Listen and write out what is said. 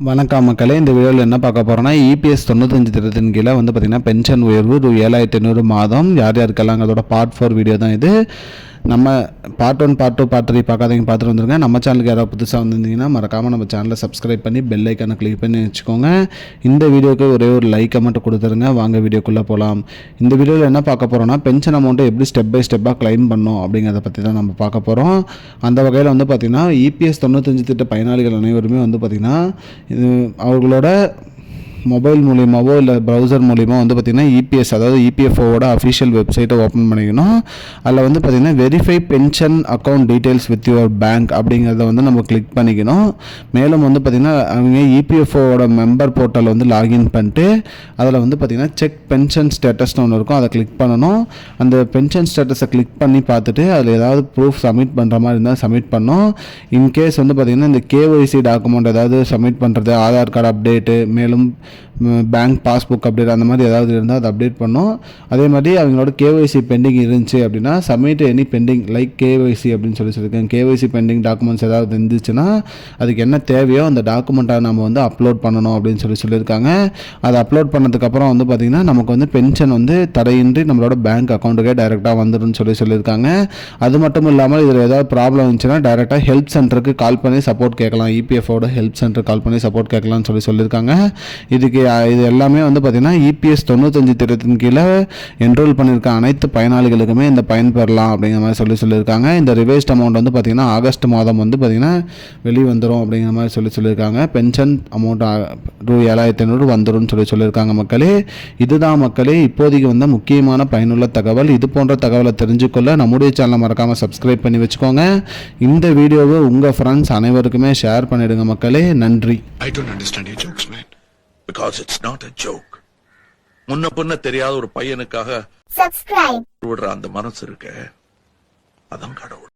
வணக்கம் மக்களே இந்த வீடியோவில் என்ன பார்க்க போகிறோம்னா இபிஎஸ் தொண்ணூத்தஞ்சு திட்டத்தின் கீழே வந்து பார்த்திங்கன்னா பென்ஷன் உயர்வு ரூ ஏழாயிரத்தி ஐநூறு மாதம் யார் யாருக்கெல்லாம் அதோட பார்ட் ஃபோர் வீடியோ தான் இது? நம்ம part one part two part three பார்க்காதீங்க பார்த்துட்டு வந்துருங்க. நம்ம சேனலுக்கு யாராவது புதுசாக வந்திருந்தீங்கன்னா மறக்காமல் நம்ம சேனலை சப்ஸ்கிரைப் பண்ணி பெல் ஐக்கானை கிளிக் பண்ணி வச்சுக்கோங்க. இந்த வீடியோக்கு ஒரே ஒரு லைக்கை மட்டும் கொடுத்துருங்க. வாங்க வீடியோக்குள்ளே போகலாம் இந்த வீடியோவில் என்ன பார்க்க போகிறோம்னா பென்ஷன் அமௌண்ட்டை எப்படி ஸ்டெப் பை ஸ்டெப்பாக க்ளைம் பண்ணோம் அப்படிங்கிறத பற்றி தான் நம்ம பார்க்க போகிறோம் அந்த வகையில் வந்து பார்த்திங்கன்னா இபிஎஸ் தொண்ணூத்தஞ்சு திட்ட பயனாளிகள் அனைவருமே வந்து பார்த்திங்கன்னா இது அவர்களோட மொபைல் மூலியமாவோ இல்லை ப்ரௌசர் மூலிமா வந்து பார்த்திங்கன்னா இபிஎஸ் அதாவது இபிஎஃப்ஓவோட அஃபிஷியல் வெப்சைட்டை ஓப்பன் பண்ணிக்கணும். அதில் வந்து பார்த்திங்கன்னா verify pension account details with your bank அப்படிங்கிறத வந்து நம்ம கிளிக் பண்ணிக்கணும். மேலும் வந்து பார்த்திங்கன்னா அவங்க இபிஎஃப்ஓவோட மெம்பர் போர்ட்டல் வந்து லாகின் பண்ணிட்டு அதில் வந்து பார்த்திங்கன்னா செக் பென்ஷன் ஸ்டேட்டஸ்னு ஒன்று இருக்கும் அதை கிளிக் பண்ணணும். அந்த பென்ஷன் ஸ்டேட்டஸை கிளிக் பண்ணி பார்த்துட்டு அதில் ஏதாவது ப்ரூஃப் சப்மிட் பண்ணுற மாதிரி இருந்தால் சப்மிட் பண்ணோம் இன்கேஸ் வந்து பார்த்திங்கன்னா இந்த கேஒய்சி டாக்குமெண்ட் ஏதாவது சப்மிட் பண்ணுறது ஆதார் கார்டு அப்டேட்டு மேலும் பேங்க் பாஸ்புக் அப்டேட் அந்த மாதிரி ஏதாவது இருந்தால் அதை அப்டேட் பண்ணோம். அதே மாதிரி அவங்களோட கேஒய்சி பெண்டிங் இருந்துச்சு அப்படின்னா submit any pending like KYC அப்படின்னு சொல்லி சொல்லியிருக்கேன் கேஒய்சி பெண்டிங் டாக்குமெண்ட்ஸ் ஏதாவது இருந்துச்சுன்னா அதுக்கு என்ன தேவையோ அந்த டாக்குமெண்ட்டை நம்ம வந்து அப்லோட் பண்ணணும் அப்படின்னு சொல்லி சொல்லியிருக்காங்க. அதை அப்லோட் பண்ணதுக்கப்புறம் வந்து பார்த்திங்கன்னா நமக்கு வந்து பென்ஷன் வந்து தடையின்றி நம்மளோட பேங்க் அக்கௌண்ட்டுக்கே டைரெக்டாக வந்துடும் சொல்லி சொல்லியிருக்காங்க. அது மட்டும் இல்லாமல் இதில் ஏதாவது ப்ராப்ளம் இருந்துச்சுன்னா டைரெக்டாக ஹெல்ப் சென்டருக்கு கால் பண்ணி சப்போர்ட் கேட்கலாம். E இபிஎஃப்ஓட ஹெல்ப் சென்டர் கால் பண்ணி சப்போர்ட் கேட்கலாம்னு சொல்லி சொல்லியிருக்காங்க. இதுக்கு இது எல்லாமே வந்து பார்த்திங்கன்னா இபிஎஸ் தொண்ணூத்தஞ்சு திட்டத்தின் கீழே என்ரோல் பண்ணியிருக்க அனைத்து பயனாளிகளுக்குமே இந்த பயன் பெறலாம் அப்படிங்கிற மாதிரி சொல்லி சொல்லியிருக்காங்க. இந்த ரிவைஸ்ட் அமௌண்ட் வந்து பார்த்திங்கன்னா ஆகஸ்ட் மாதம் வந்து பார்த்திங்கன்னா வெளி வந்துடும் அப்படிங்கிற மாதிரி சொல்லி சொல்லியிருக்காங்க. பென்ஷன் அமௌண்ட் ரூ ஏழாயிரத்தி ஐநூறு வந்துடும் சொல்லி சொல்லியிருக்காங்க மக்களே. இதுதான் மக்களே இப்போதைக்கு வந்த முக்கியமான பயனுள்ள தகவல். இது போன்ற தகவலை தெரிஞ்சுக்கொள்ள நம்முடைய சேனலை மறக்காமல் சப்ஸ்கிரைப் பண்ணி வச்சுக்கோங்க. இந்த வீடியோவை உங்கள் ஃப்ரெண்ட்ஸ் அனைவருக்குமே ஷேர் பண்ணிடுங்க மக்களே. நன்றி. I don't understand your man Because it's not a joke. முன்ன பின்ன தெரியாத ஒரு பையனுக்காக விடுற அந்த மனசு இருக்க அதான் கடவுள்